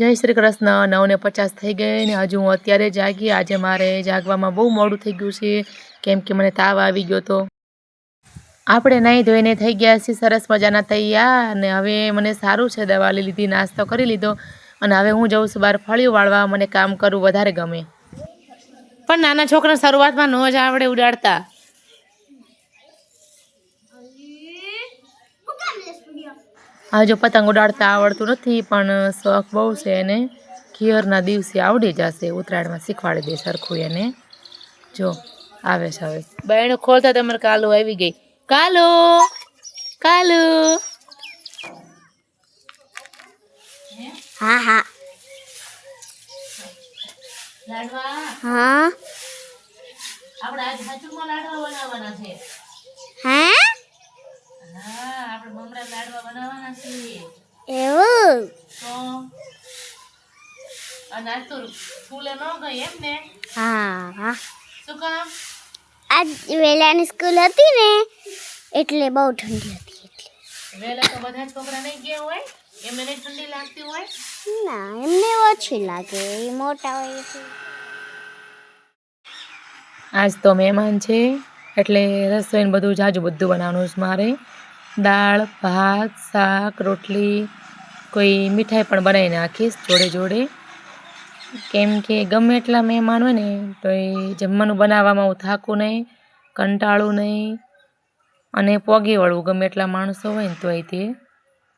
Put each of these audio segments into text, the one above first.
જય શ્રી કૃષ્ણ, નવને પચાસ થઈ ગઈ ને હજુ હું અત્યારે જાગી, આજે મારે જાગવામાં બહુ મોડું થઈ ગયું છે, કેમ કે મને તાવ આવી ગયો તો. આપણે નહીં ધોઈને થઈ ગયા છીએ, સરસ મજાના તૈયાર અને હવે મને સારું છે દવા લઈ લીધી, નાસ્તો કરી લીધો, અને હવે હું જઉં છું બહાર ફળિયું વાળવા, મને કામ કરવું વધારે ગમે. પણ નાના છોકરા શરૂઆતમાં ન જ આવડે ઉડાડતા. હવે જો પતંગ ઉડાડતા આવડતું નથી પણ શોખ બહુ છે એને. ખીયરના દિવસે આવડી જશે ઉત્તરાયણમાં શીખવાડી દે સરખું એને. જો આવે છે હવે. બહેનો ખોલતા તમારે કાલુ આવી ગઈ. કાલુ કાલુ. હા હા. હા. આપણે આજ સાચુમાં લાડવા બનાવવાના છે. હા હા આપણે મમરા લાડવા બનાવવાના છીએ. એવું? તો અને આજ તો સ્કૂલે ન ગઈ એમ ને? હા. હા શું કામ? આજ વેલાની સ્કૂલ હતી ને એટલે બહુ ઠંડી હતી એટલે. વહેલા તો બધા છોકરા નહીં ગયા હોય? એમને ઠંડી લાગતી હોય? ના એમને ઓછી લાગે એ મોટા હોય આજ તો મહેમાન છે એટલે રસોઈને બધું જાજુ બધું બનાવવાનું છે મારે. દાળ, ભાત, શાક, રોટલી, કોઈ મીઠાઈ પણ બનાવી નાખીશ જોડે જોડે. કેમ કે ગમે એટલા મહેમાન હોય ને, તો એ જમવાનું બનાવવામાં હું થાકું નહીં, કંટાળું નહીં અને પોગી વળવું ગમે એટલા માણસો હોય ને તોય તે.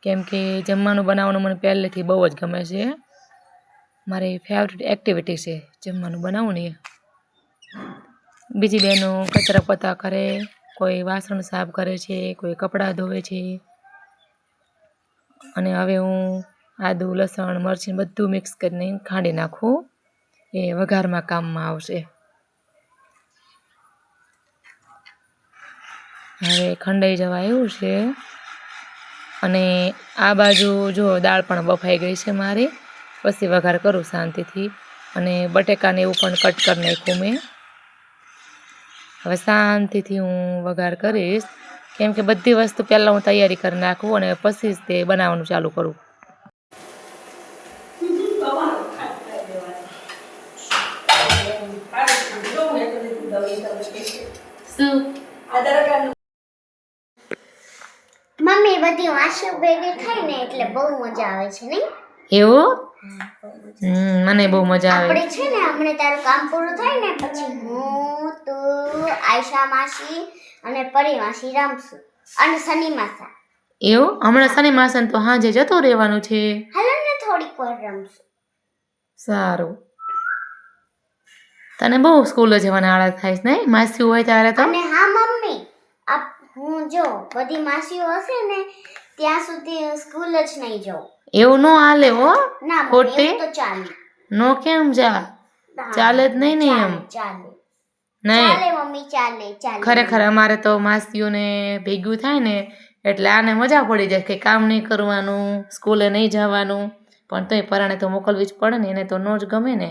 કેમ કે જમવાનું બનાવવાનું મને પહેલેથી બહુ જ ગમે છે. મારી ફેવરેટ એક્ટિવિટી છે જમવાનું બનાવવું ને બીજી બહેનો કચરા પતા કરે કોઈ વાસણ સાફ કરે છે, કોઈ કપડાં ધોવે છે. અને હવે હું આદુ, લસણ મરચી બધું મિક્સ કરીને ખાંડી નાખું. એ વઘારમાં કામમાં આવશે. હવે ખંડાઈ જવા એવું છે. અને આ બાજુ જો દાળ પણ બફાઈ ગઈ છે મારી. પછી વઘાર કરું શાંતિથી. અને બટેકાને એવું પણ કટ કરી નાખ્યું મેં. હવે શાંતિથી હું વઘાર કરીશ. કેમ કે બધી વસ્તુ પહેલાં હું તૈયારી કરી નાખું અને પછી જ તે બનાવવાનું ચાલુ કરું. મમ્મી બધી વાંસુ ભેગી થાય ને એટલે બહુ મજા આવે છે નહીં? એવું? હમ મને બહુ મજા આવે. આપણે છે ને હમણાં તારું કામ પૂરું થાય ને પછી હું તું આયશા માસી અને પરી માસી રમશું. અને સની માસા. એવું? હમણાં શનિ માસન તો હાજે જતું રહેવાનું છે. હાલો ને થોડીક વાર રમશું. સારું. તને બહુ સ્કૂલે જવાના આળસ થાય છે નહીં? માસી હોય ત્યારે તો? અને હા મમ્મી. આપ હું જો બધી માસીઓ હશે ને ત્યાં સુધી સ્કૂલ જ નહીં જાઉં એવું નો હાલે હો ખોટી? નો કેમ જા ચાલે જ નહીં ને એમ? નહીં? ખરેખર અમારે તો માસીઓને ભેગું થાય ને એટલે આને મજા પડી જાય કે કામ નહીં કરવાનું સ્કૂલે નહીં જવાનું. પણ તોય પરાણે તો મોકલવી જ પડે ને એને તો નો જ ગમે ને.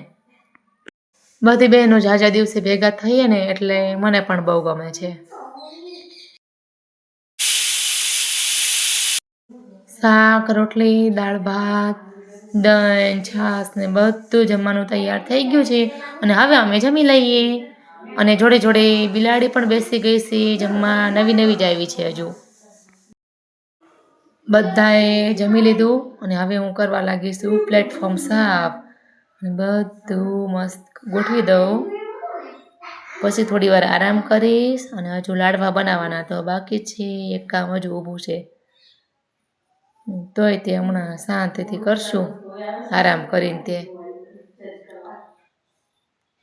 બધી બહેનો જાજા દિવસે ભેગા થઈએ ને એટલે મને પણ બહુ ગમે છે. શાક, રોટલી, દાળ ભાત, દહીં, છાશ ને બધું જમવાનું તૈયાર થઈ ગયું છે. અને હવે અમે જમી લઈએ. અને જોડે જોડે બિલાડી પણ બેસી ગઈ છે, જમવા નવી નવી જ આવી છે હજુ. બધાએ જમી લીધું અને હવે હું કરવા લાગી છું પ્લેટફોર્મ સાફ. અને બધું મસ્ત ગોઠવી દઉં. પછી થોડી વાર આરામ કરીશ અને હજુ લાડવા બનાવવાના તો બાકી છે, એક કામ હજુ ઊભું છે. તોય તે હમણાં શાંતિથી કરશું. આરામ કરીને તે.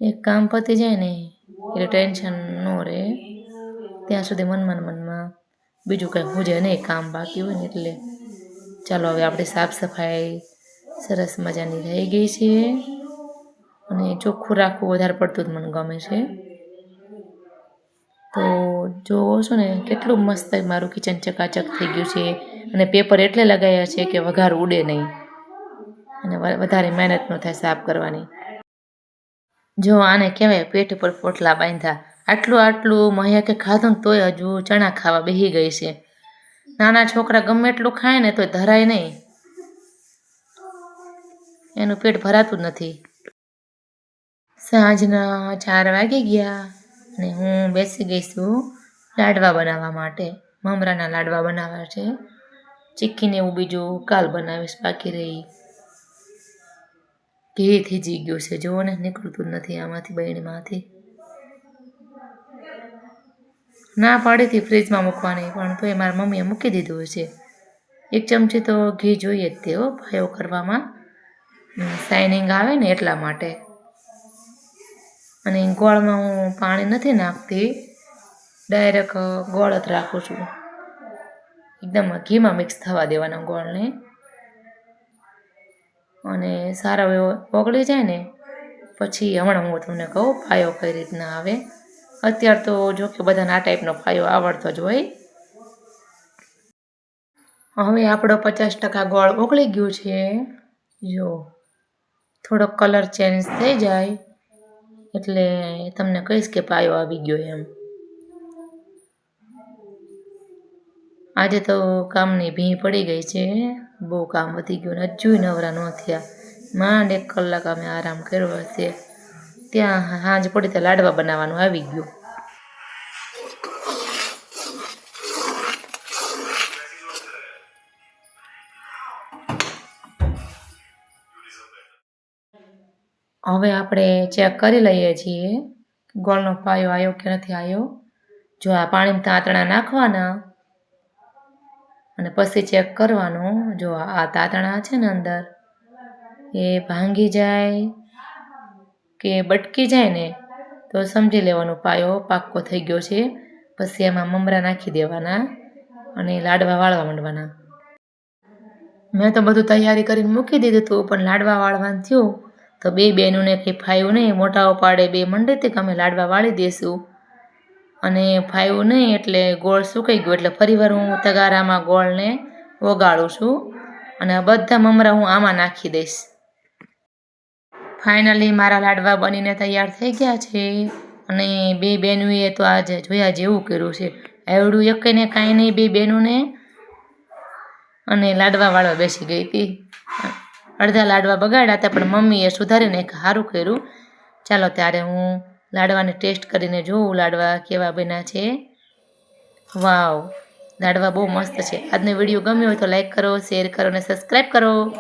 એક કામ પતી જાય ને, એટલે ટેન્શન ન રહે. ત્યાં સુધી મનમાં મનમાં બીજું કંઈ હુજે નહીં કામ બાકી હોય ને એટલે. ચાલો હવે આપણી સાફ સફાઈ સરસ મજાની થઈ ગઈ છે. અને ચોખ્ખું રાખવું વધારે પડતું જ મને ગમે છે. તો જોવો છો ને, કેટલું મસ્ત મારું કિચન ચકાચક થઈ ગયું છે. અને પેપર એટલે લગાવ્યા છે કે વઘાર ઉડે નહીં. અને વધારે મહેનત ન થાય સાફ કરવાની. જો આને કહેવાય પેટ પર પોટલા બાંધ્યા. આટલું આટલું મહિયા કે ખાધું તોય હજુ ચણા ખાવા બેસી ગઈ છે. નાના છોકરા ગમે એટલું ખાય ને તોય ધરાય નહીં. એનું પેટ ભરાતું જ નથી. સાંજના ચાર વાગી ગયા અને હું બેસી ગઈ છું લાડવા બનાવવા માટે. મમરાના લાડવા બનાવવા છે. ચીક્કીને હું બીજું કાલ બનાવીશ, બાકી રહી. ઘી થીજી ગયું છે, જુઓ ને, નીકળતું નથી આમાંથી બહેનમાંથી ના પાડીથી ફ્રીજમાં મૂકવાની, પણ તો એ મારા મમ્મીએ મૂકી દીધું છે એક ચમચી તો ઘી જોઈએ જ તે, હો, ભાયો કરવામાં. શાઇનિંગ આવે ને એટલા માટે. અને ગોળમાં હું પાણી નથી નાખતી ડાયરેક્ટ ગોળ જ રાખું છું. એકદમ ઘીમાં મિક્સ થવા દેવાના ગોળને. અને સારો એવો ઓગળી જાય ને, પછી હમણાં હું તમને કહું, પાયો કઈ રીતના આવે. અત્યારે તો જો કે બધાને આ ટાઈપનો પાયો આવડતો જ હોય. હવે આપણો પચાસ ટકા ગોળ ઓગળી ગયું છે. જો, થોડોક કલર ચેન્જ થઈ જાય. એટલે તમને કહીશ કે પાયો આવી ગયો એમ. આજે તો કામની ભી પડી ગઈ છે. બહુ કામ વધી ગયું ને હજુય નવરા ન થયા. માંડ એક કલાક અમે આરામ કર્યો હશે. ત્યાં સાંજ પડી ત્યાં લાડવા બનાવવાનું આવી ગયું. હવે આપણે ચેક કરી લઈએ છીએ ગોળનો પાયો આવ્યો કે નથી આવ્યો જો આ પાણીમાં તાંતણા નાખવાના અને પછી ચેક કરવાનું. જો આ તાતણા છે ને અંદર, એ ભાંગી જાય કે બટકી જાય ને, તો સમજી લેવાનું પાયો પાક્કો થઈ ગયો છે. પછી એમાં મમરા નાખી દેવાના અને લાડવા વાળવા માંડવાના. મેં તો બધું તૈયારી કરીને મૂકી દીધું હતું પણ લાડવા વાળવાનું થયું, તો બે બહેનોને કંઈ ફાયું નહીં. મોટાઓ પાડે બે મંડે તે અમે લાડવા વાળી દઈશું અને ફાયું નહીં એટલે ગોળ સુકાઈ ગયો. એટલે ફરીવાર હું તગારામાં ગોળને ઓગાળું છું અને બધા મમરા હું આમાં નાખી દઈશ. ફાઇનલી મારા લાડવા બનીને તૈયાર થઈ ગયા છે. અને બે બહેનોએ તો આજે જોયા જેવું કર્યું છે. એવડું એકને કાંઈ નહીં બે બહેનોને. અને લાડવા વાળવા બેસી ગઈ હતી. અડધા લાડવા બગાડ્યા હતા, પણ મમ્મીએ સુધારીને એક સારું કર્યું. ચાલો ત્યારે હું લાડવાને ટેસ્ટ કરીને જોઉં લાડવા કેવા બન્યા છે. વાવ, લાડવા બહુ મસ્ત છે. આજનો વીડિયો ગમ્યો હોય તો લાઈક કરો, શેર કરો અને સબસ્ક્રાઈબ કરો.